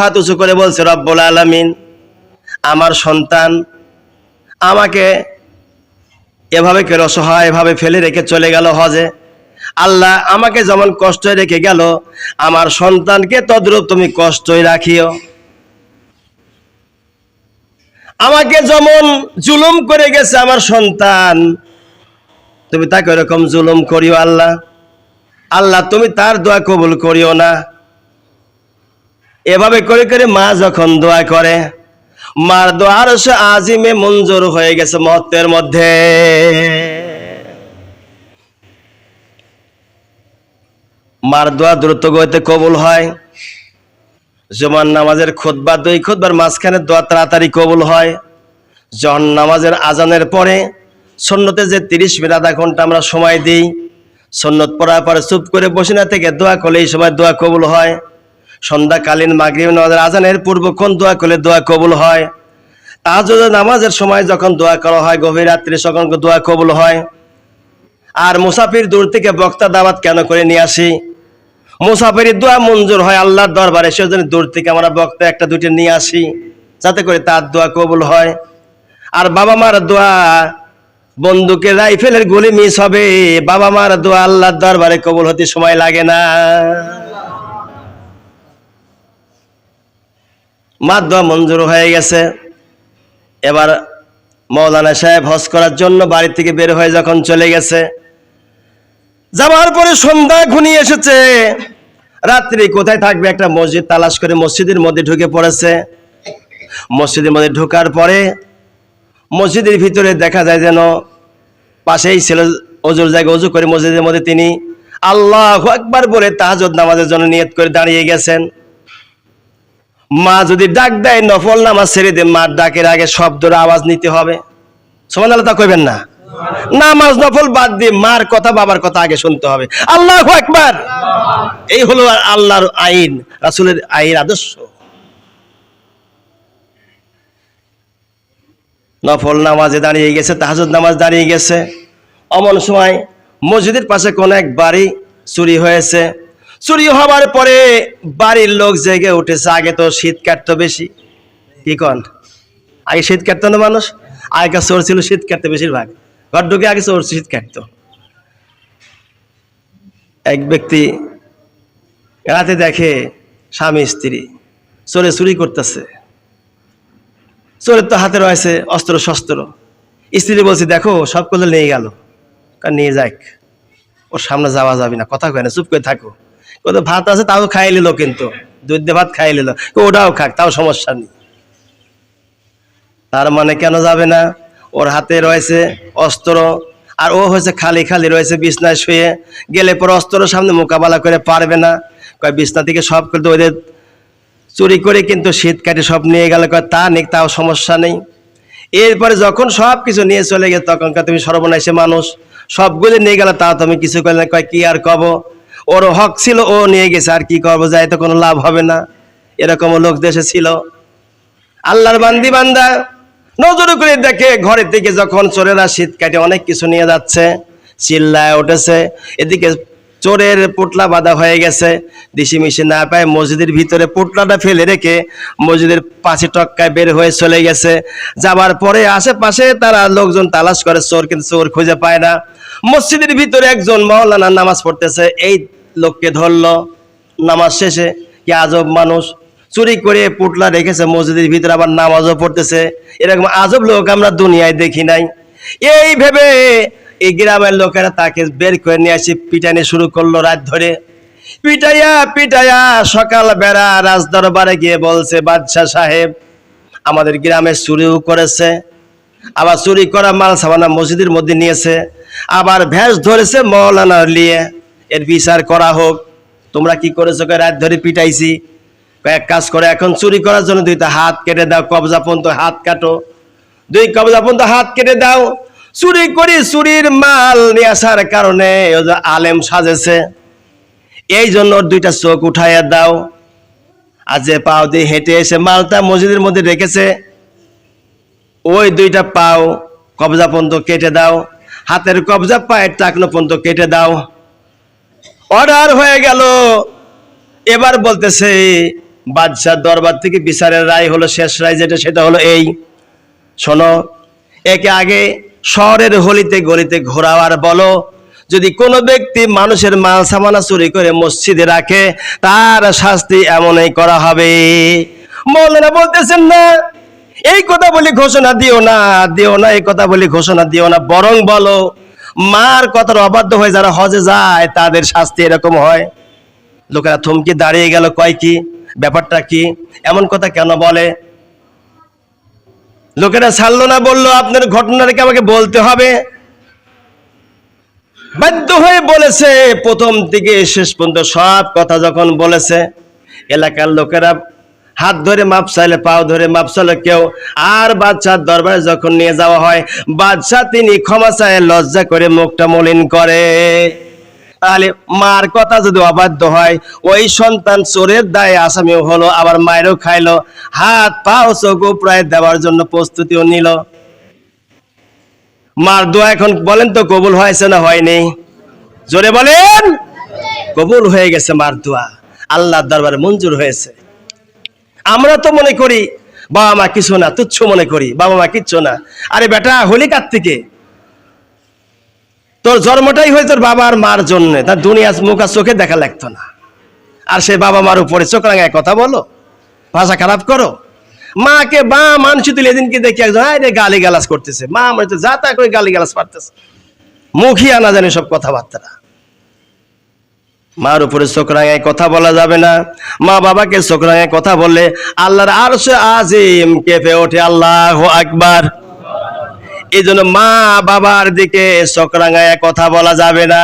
হাত উঁচু করে বলছে, রব্বুল আলামিন, আমার সন্তান আমাকে এভাবে করে অসহায়, এভাবে ফেলে রেখে চলে গেল হজে। আল্লাহ আমাকে যেমন কষ্ট রেখে গেল, আমার সন্তানকে তদ্রূপ তুমি কষ্টই রাখিও। আমাকে যেমন জুলুম করে গেছে আমার সন্তান, তুমি তাকে ওরকম জুলুম করিও আল্লাহ। আল্লাহ, তুমি তার দোয়া কবুল করিও না। এভাবে করে করে মা যখন দোয়া করে, মার দোয়ার সে আজিমে মঞ্জুর হয়ে গেছে মহত্বের মধ্যে। মার দোয়া দ্রুত গতিতে কবুল হয়। জমান নামাজের খোদবা দুই খোদবার মাঝখানে দোয়া তাড়াতাড়ি কবুল হয়। জন নামাজের আজানের পরে সন্ন্যতে যে তিরিশ মিনিট, আধা ঘণ্টা আমরা সময় দিই সন্ন্যত পড়ার পরে চুপ করে বসে না থেকে দোয়া করলে এই সময় দোয়া কবুল হয়। সন্ধ্যাকালীন মাগরিব নামাজের আজানের পূর্বক্ষণ দোয়া করলে দোয়া কবুল হয়? তাহাজুদ নামাজের সময় যখন দোয়া করা হয়, গভীর রাত্রে তখন দোয়া কবুল হয়। আর মুসাফির দূর থেকে বক্তা দাওয়াত কেন করে নিয়ে আসি? মুসাফিরের দোয়া মঞ্জুর হয় আল্লাহর দরবারে, সেজন্য দূর থেকে আমরা বক্তা একটা দুটি নিয়ে আসি, যাতে করে তার দোয়া কবুল হয়। আর বাবা মার দোয়া বন্দুকে রাইফেলের গুলি মিস হবে বাবা মার দোয়া আল্লাহর দরবারে কবুল হতে সময় লাগে না। মার মঞ্জুর হয়ে গেছে। এবার মৌলানা সাহেব হজ করার জন্য বাড়ি থেকে বের হয়ে যখন চলে গেছে যাওয়ার পরে সন্ধ্যা ঘনিয়ে এসেছে। রাত্রি কোথায় থাকবে? একটা মসজিদ তালাশ করে মসজিদের মধ্যে ঢুকে পড়েছে। মসজিদের মধ্যে ঢোকার পরে মসজিদের ভিতরে দেখা যায় যেন পাশেই ছিল অজুর জায়গায় অজু করে মসজিদের মধ্যে তিনি আল্লাহ একবার বলে তাহাজুদ নামাজের জন্য নিয়ত করে দাঁড়িয়ে গেছেন। মা যদি ডাক দেয়, নফল নামাজ ছেড়ে দেন, মার ডাকের আগে শব্দের আওয়াজ নিতে হবে। সমান আল্লাহ তা কইবেন না? নামাজ নফল বাদ দিয়ে মার কথা, বাবার কথা আগে শুনতে হবে। আল্লাহ একবার এই হলো আল্লাহর আইন, রাসুলের আইন আদর্শ। নফল নামাজে দাঁড়িয়ে গেছে তাহাজুদ নামাজ দাঁড়িয়ে গেছে। অমন সময় মসজিদের পাশে কোন এক বাড়ি চুরি হয়েছে। চুরি হবার পরে বাড়ির লোক জেগে উঠেছে, আগে তো শীত কাটতো বেশি। কি কন? আগে শীত কাটতো না মানুষ? আগেকার চোর ছিল শীত কাটতো বেশিরভাগ। ঘর ঢুকে আগে চোর শীত কাটতো। এক ব্যক্তি রাতে দেখে স্বামী, স্ত্রী চোরে চুরি করতেছে। চোরের তো হাতে রয়েছে অস্ত্র শস্ত্র। স্ত্রী বলছে, দেখো, সব করলে নিয়ে গেল। কারণ নিয়ে যাক। ওর সামনে যাওয়া যাবে না। কথা কয় না, চুপ করে থাকো। কত ভাত আছে তাও খাই নিল কিন্তু। দুধ দিয়ে ভাত খাই নিল। ওটাও খাক, তাও সমস্যা নেই। তার মানে কেন যাবে না? ওর হাতে রয়েছে অস্ত্র, আর ও হয়েছে খালি খালি রয়েছে বিছনায় শুয়ে। গেলে পর অস্ত্র সামনে মোকাবেলা করে পারবে না। কয় বিছনা থেকে সব কিন্তু ওদের চুরি করে কিন্তু শীত কাটে সব নিয়ে গেল। কয় তা নেই তাও সমস্যা নেই। এরপরে যখন সব কিছু নিয়ে চলে গেছে তখন কয় তুমি সর্বনাশে মানুষ। সবগুলো নিয়ে গেল তাও তুমি কিছু করলে। কয় কি আর কব? ওর হক ছিল, ও নিয়ে গেছে, আর কি করব? যাই তো কোনো লাভ হবে না। এরকম লোক দেশে ছিল। আল্লাহর বান্দি বান্দা নজর করে দেখে, ঘরের থেকে যখন চোরেরা শীত কাটে, অনেক কিছু নিয়ে যাচ্ছে, চিল্লায় উঠেছে। এদিকে চোরের পোটলা বাঁধা হয়ে গেছে। দিশি মিশি না পায় মসজিদের ভিতরে পোটলাটা ফেলে রেখে মসজিদের পাশে টক্কায় বের হয়ে চলে গেছে। যাবার পরে আশেপাশে তারা লোকজন তালাশ করে, চোর কিন্তু চোর খুঁজে পায় না। মসজিদের ভিতরে একজন মৌলানা নামাজ পড়তেছে। এই লোককে ধরলো, নামাজ শেষে কি আজব মানুষ। চুরি করে পুটলা রেখেছে মসজিদের ভিতরে, আবার নামাজও পড়তেছে। এরকম আজব লোক আমরা দুনিয়ায় দেখি নাই। এই ভেবে এই গ্রামের লোকেরা তাকে বের করে নিয়ে আসি পিটানি শুরু করল রাত ধরে। পিটাইয়া পিটাইয়া সকাল বেড়া রাজদরবারে গিয়ে বলছে, বাদশাহ সাহেব, আমাদের গ্রামে চুরিও করেছে, আবার চুরি করা মাল সামানা মসজিদের মধ্যে নিয়েছে, আবার ভেষ ধরেছে মৌলানার লিয়ে। এর বিচার করা হোক। তোমরা কি করেছ? রাত ধরে পিটাইছি। এক কাজ করে, এখন চুরি করার জন্য দুইটা হাত কেটে দাও, কবজা পর্যন্ত হাত কাটো। দুই কবজা পর্যন্ত হাত কেটে দাও। চুরি করি চুরির মাল নিয়ে আসার কারণে আলেম সাজেছে। এই জন্য দুইটা চোখ উঠাইয়া দাও। আর যে পাও দিয়ে হেঁটে এসে মালটা মসজিদের মধ্যে রেখেছে, ওই দুইটা পাও কবজা পর্যন্ত কেটে দাও। হাতের কবজা পায়ের টাকনো পর্যন্ত কেটে দাও। অর্ডার হয়ে গেল। এবার বলতেছে বাদশাহ দরবার থেকে বিচারের রায় হলো, শেষ রায় যেটা, সেটা হলো এই। শোনো, একে আগে শহরের হলিতে গলিতে ঘোরাও আর বলো, যদি কোনো ব্যক্তি মানুষের মাল সামানা চুরি করে মসজিদে রাখে, তার শাস্তি এমনই করা হবে। মৌলানা বলতেছেন না, এই কথা বলি ঘোষণা দিও না দিও না, এই কথা বলি ঘোষণা দিও না, বরং বলো মার কথার অবাধ্য হয়ে যারা হজে যায়, তাদের শাস্তি এরকম হয়? লোকেরা থমকে দাঁড়িয়ে গেল, কয় কি? ব্যাপারটা কি? এমন কথা কেন বলে? লোকেরা ছাড়লো না, বলল, আপনার ঘটনাটাকে আমাকে বলতে হবে? বাধ্য হয়ে বলেছে, প্রথম থেকে শেষ পর্যন্ত সব কথা যখন বলেছে, এলাকার লোকেরা হাত ধরে মাপ চাইলে, পাও ধরে মাপ চাইলে কেউ। আর বাদশার দরবারে যখন নিয়ে যাওয়া হয়, বাদশাহ তিনি ক্ষমা চায় লজ্জা করে মুখটা মলিন করে। তাহলে মার কথা যদি অবাধ্য হয়, ওই সন্তান চোরের দায়ে আসামিও হলো, আবার মায়েরও খাইলো। হাত, পাও, চোখ প্রায় দেওয়ার জন্য প্রস্তুতিও নিল। মার দোয়া এখন বলেন তো, কবুল হয়েছে না হয়নি? জোরে বলেন! কবুল হয়ে গেছে মার দোয়া। আল্লাহর দরবারে মঞ্জুর হয়েছে। আমরা তো মনে করি বাবা মা কিছু না, তুচ্ছ মনে করি, বাবা মা কিচ্ছু না। আরে বেটা, হলি কার থেকে? তোর জন্মটাই হয়ে তোর বাবা আর মার জন্য, তার দুনিয়া মুখ আর চোখে দেখা লাগতো না। আর সে বাবা মার উপরে চোখ রাঙায় কথা বলো, ভাষা খারাপ করো। মাকে বা মানুষ তুলে এদিনকে দেখি একজন আরে গালি গালাজ করতেছে। মা তো যা তা করে গালি গালাজ পারতেছে মুখই আনা জানে সব কথাবার্তা। মার উপরে চোখ কথা বলা যাবে না। মা বাবাকে চোখ কথা বললে আল্লাহর সে আজিম কেঁপে ওঠে, আল্লাহ আকবার। এই জন্য মা বাবার দিকে চোখ কথা বলা যাবে না।